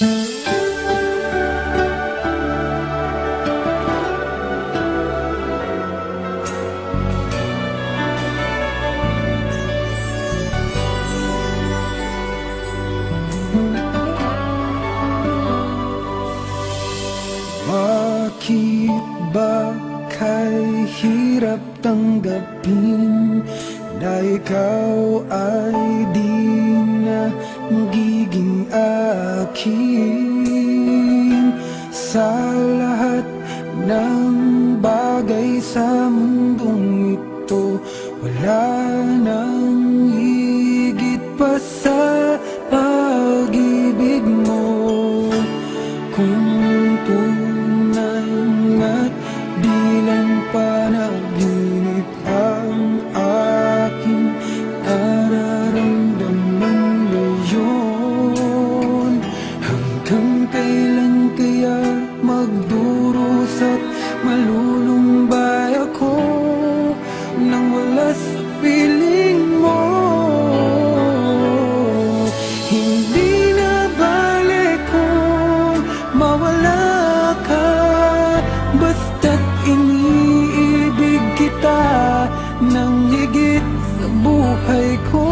Bakit ba kay hirap tanggapin ikaw ay di na magiging akin Sa lahat ng bagay sa mundong ito. Wala nang higit pa sa sa piling Hindi na balik kung mawala ka. Basta't iniibig kita Nang higit sa buhay ko.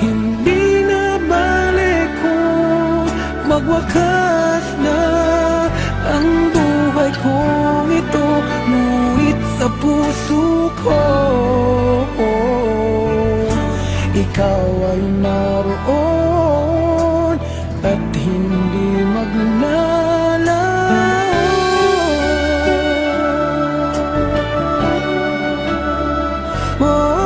Hindi na balik kung magwakas na Ang buhay Ngunit sa puso ko. Ikaw ay naroon at hindi maglala oh.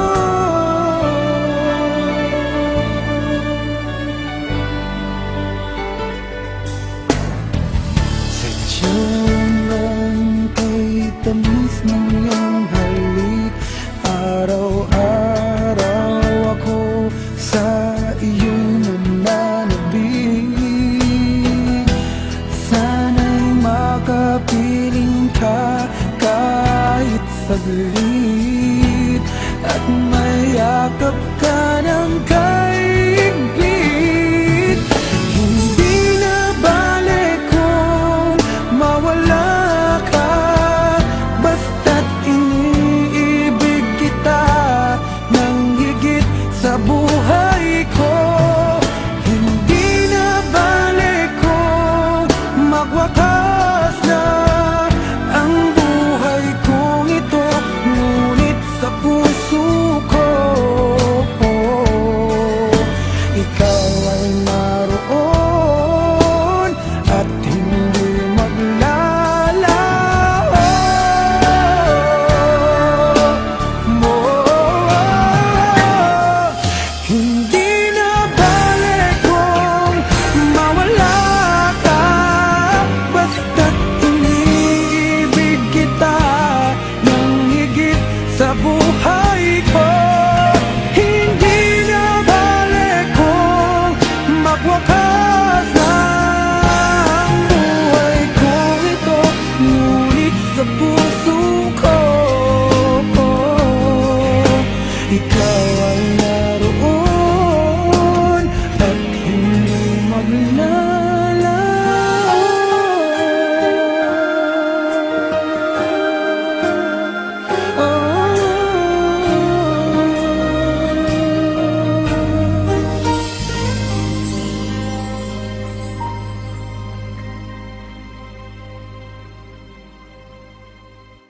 Sadyang ka kahit saglit. At mayakap